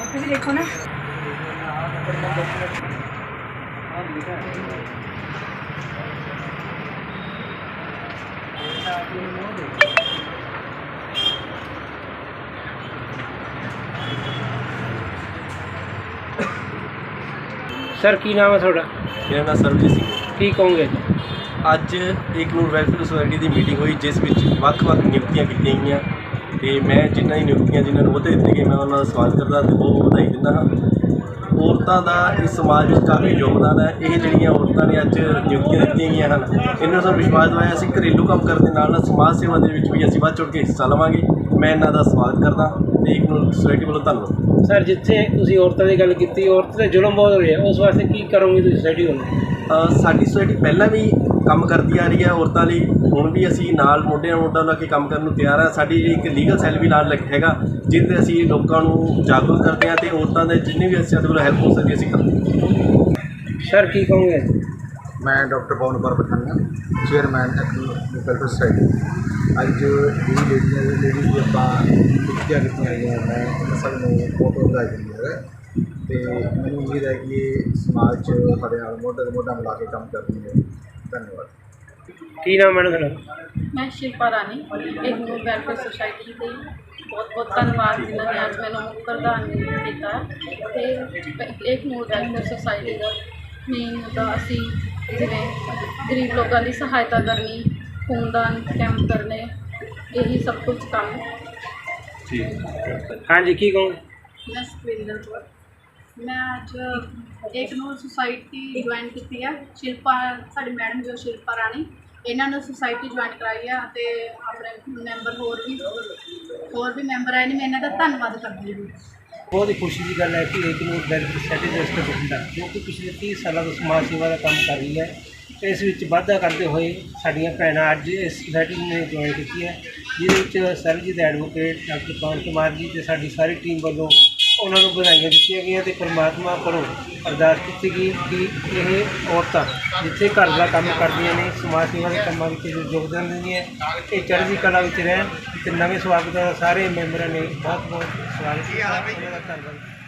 ਤੁਸੀਂ ਦੇਖੋ ਨਾ। ਸਰ ਕੀ ਨਾਮ ਹੈ ਤੁਹਾਡਾ? ਮੇਰਾ ਨਾਮ ਸਰਬਜੀਤ ਸਿੰਘ ਹੈ। ਕੀ ਕਹੋਗੇ? ਅੱਜ ਇੱਕ ਨੂੰ ਵੈਲਫੇਅਰ ਸੁਸਾਇਟੀ ਦੀ ਮੀਟਿੰਗ ਹੋਈ ਜਿਸ ਵਿੱਚ ਵੱਖ-ਵੱਖ ਨਿਯੁਕਤੀਆਂ ਕੀਤੀਆਂ ਗਈਆਂ। ਤੇ ਮੈਂ ਜਿਨ੍ਹਾਂ ਦੀ ਨਿਯੁਕਤੀਆਂ ਜਿਨ੍ਹਾਂ ਨੂੰ ਅਹੁਦੇ ਦਿੱਤੇ ਗਏ ਮੈਂ ਉਹਨਾਂ ਦਾ ਸਵਾਗਤ ਕਰਦਾ ਤੇ ਬਹੁਤ ਵਧਾਈ ਦਿੰਦਾ ਹਾਂ। ਔਰਤਾਂ ਦਾ ਇਸ ਸਮਾਜ ਵਿੱਚ ਕਾਫੀ ਯੋਗਦਾਨ ਹੈ। ਇਹ ਜਿਹੜੀਆਂ ਔਰਤਾਂ ਨੇ ਅੱਜ ਨਿਯੁਕਤੀਆਂ ਦਿੱਤੀਆਂ ਗਈਆਂ ਹਨ ਇਹਨਾਂ ਨੂੰ ਸਾਨੂੰ ਵਿਸ਼ਵਾਸ ਦਵਾਇਆ ਅਸੀਂ ਘਰੇਲੂ ਕੰਮ ਕਰਨ ਦੇ ਨਾਲ ਨਾਲ ਸਮਾਜ ਸੇਵਾ ਦੇ ਵਿੱਚ ਵੀ ਅਸੀਂ ਵੱਧ ਚੜ੍ਹ ਕੇ ਹਿੱਸਾ ਲਵਾਂਗੇ। ਮੈਂ ਇਹਨਾਂ ਦਾ ਸਵਾਗਤ ਕਰਦਾ ਤੇ ਇੱਕ ਨੂੰ ਸੁਸਾਇਟੀ ਵੱਲੋਂ ਧੰਨਵਾਦ। ਸਰ ਜਿੱਥੇ ਤੁਸੀਂ ਔਰਤਾਂ ਦੀ ਗੱਲ ਕੀਤੀ ਔਰਤ ਤੇ ਜ਼ੁਲਮ ਬਹੁਤ ਹੋ ਰਿਹਾ ਉਸ ਵਾਸਤੇ ਕੀ ਕਰੋਗੇ ਤੁਸੀਂ ਸੋਸਾਇਟੀ ਵੱਲੋਂ ਸਾਡੀ ਸੁਸਾਇਟੀ ਪਹਿਲਾਂ ਵੀ ਕੰਮ ਕਰਦੀ ਆ ਰਹੀ ਹੈ ਔਰਤਾਂ ਲਈ ਹੁਣ ਵੀ ਅਸੀਂ ਨਾਲ ਮੋਢੇ ਨਾਲ ਮੋਢਾ ਲਾ ਕੇ ਕੰਮ ਕਰਨ ਨੂੰ ਤਿਆਰ ਹਾਂ ਸਾਡੀ ਇੱਕ ਲੀਗਲ ਸੈੱਲ ਵੀ ਨਾਲ ਲੱਗ ਹੈਗਾ ਜਿਹਦੇ ਅਸੀਂ ਲੋਕਾਂ ਨੂੰ ਜਾਗਰੂਕ ਕਰਦੇ ਹਾਂ ਤੇ ਔਰਤਾਂ ਦੇ ਜਿੰਨੇ ਵੀ ਅਸੀਂ ਸਾਡੇ ਵੱਲੋਂ ਹੈਲਪ ਹੋ ਸਕਦੀ ਅਸੀਂ ਕਰਦੇ ਹਾਂ ਸਰ ਕੀ ਕਹੋਗੇ? ਮੈਂ doctor Pawan Kumar Pathania chairman active welfare society ਅੱਜ ਜਿਹੜੀ ਲੇਡੀਆਂ ਲੇਡੀ ਦੀ ਆਪਾਂ ਕੀਤੀਆਂ ਗਈਆਂ ਮੈਂ ਸਭ ਨੂੰ ਬਹੁਤ ਵਧਾਈ ਦਿੰਦੀ ਹੈ। ਤੇ ਮੈਨੂੰ ਉਮੀਦ ਹੈ ਕਿ ਸਮਾਜ 'ਚ ਸਾਡੇ ਨਾਲ ਮੋਢੇ ਤੇ ਮੋਢਾ ਮਿਲਾ ਕੇ ਕੰਮ ਕਰਨਗੇ। ਧੰਨਵਾਦ। ਕੀ ਨਾਮ ਹੈ ਤੁਹਾਡਾ? ਮੈਂ ਸ਼ਿਲਪਾ ਰਾਣੀ ਇੱਕ ਨੂੰ ਵੈਲਫੇਅਰ ਸੁਸਾਇਟੀ ਦੀ ਬਹੁਤ ਬਹੁਤ ਧੰਨਵਾਦ ਜਿਨ੍ਹਾਂ ਨੇ ਅੱਜ ਮੈਨੂੰ ਪ੍ਰਧਾਨ ਕੀਤਾ। ਤੇ ਇੱਕ ਨੂੰ ਵੈਲਫੇਅਰ ਸੁਸਾਇਟੀ ਦਾ ਮੇਨ ਦਾ ਅਸੀਂ ਜਿਵੇਂ ਗਰੀਬ ਲੋਕਾਂ ਦੀ ਸਹਾਇਤਾ ਕਰਨੀ ਖੂਨਦਾਨ ਕੈਂਪ ਕਰਨੇ ਇਹੀ ਸਭ ਕੁਝ ਕੰਮ। ਹਾਂਜੀ ਕੀ ਕਹੋਗੇ? ਮੈਂ ਸੁਖਵਿੰਦਰ ਕੌਰ। ਮੈਂ ਅੱਜ ਇੱਕ ਨੂੰ ਸੁਸਾਇਟੀ ਜੁਆਇਨ ਕੀਤੀ ਹੈ ਸ਼ਿਲਪਾ, ਸਾਡੇ ਮੈਡਮ ਜੋ ਸ਼ਿਲਪਾ ਰਾਣੀ, ਇਹਨਾਂ ਨੇ ਸੁਸਾਇਟੀ ਜੁਆਇਨ ਕਰਾਈ ਹੈ ਅਤੇ ਆਪਣੇ ਮੈਂਬਰ ਹੋਰ ਵੀ ਹੋਰ ਵੀ ਮੈਂਬਰ ਆਏ ਨੇ, ਮੈਂ ਇਹਨਾਂ ਦਾ ਧੰਨਵਾਦ ਕਰਦੀ ਹਾਂ। ਬਹੁਤ ਹੀ ਖੁਸ਼ੀ ਦੀ ਗੱਲ ਹੈ ਕਿ ਇੱਕ ਨੂੰ ਵੈਲਫੇਅਰ ਸੋਸਾਇਟੀ ਰਜਿਸਟਰ ਬਠਿੰਡਾ ਜੋ ਕਿ ਪਿਛਲੇ 30 ਸਾਲਾਂ ਤੋਂ ਸਮਾਜ ਸੇਵਾ ਦਾ ਕੰਮ ਕਰ ਰਹੀ ਹੈ। ਤੇ ਇਸ ਵਿੱਚ ਵਾਧਾ ਕਰਦੇ ਹੋਏ ਸਾਡੀਆਂ ਭੈਣਾਂ ਅੱਜ ਇਸ ਸੁਸਾਇਟੀ ਨੇ ਜੁਆਇਨ ਕੀਤੀ ਹੈ। ਜਿਹਦੇ ਵਿੱਚ ਸਰਜੀਤ ਐਡਵੋਕੇਟ ਡਾਕਟਰ ਪਵਨ ਕੁਮਾਰ ਜੀ ਤੇ ਸਾਡੀ ਸਾਰੀ ਟੀਮ ਵੱਲੋਂ ਉਹਨਾਂ ਨੂੰ ਵਧਾਈਆਂ ਦਿੱਤੀਆਂ ਗਈਆਂ ਤੇ ਪਰਮਾਤਮਾ ਕੋਲੋਂ ਅਰਦਾਸ ਕੀਤੀ ਗਈ ਕਿ ਇਹ ਔਰਤਾਂ ਜਿੱਥੇ ਘਰ ਦਾ ਕੰਮ ਕਰਦੀਆਂ ਨੇ, ਸਮਾਜ ਸੇਵਾ ਦੇ ਕੰਮਾਂ ਵਿੱਚ ਯੋਗਦਾਨ ਦਿੰਦੀਆਂ ਇਹ ਚੜ੍ਹਦੀ ਕਲਾ ਵਿੱਚ ਰਹਿਣ ਤੇ ਨਵੇਂ ਸਵਾਗਤ ਦਾ ਸਾਰੇ ਮੈਂਬਰਾਂ ਨੇ ਬਹੁਤ ਬਹੁਤ ਸਵਾਗਤ ਕੀਤਾ। ਉਹਨਾਂ ਦਾ ਧੰਨਵਾਦ।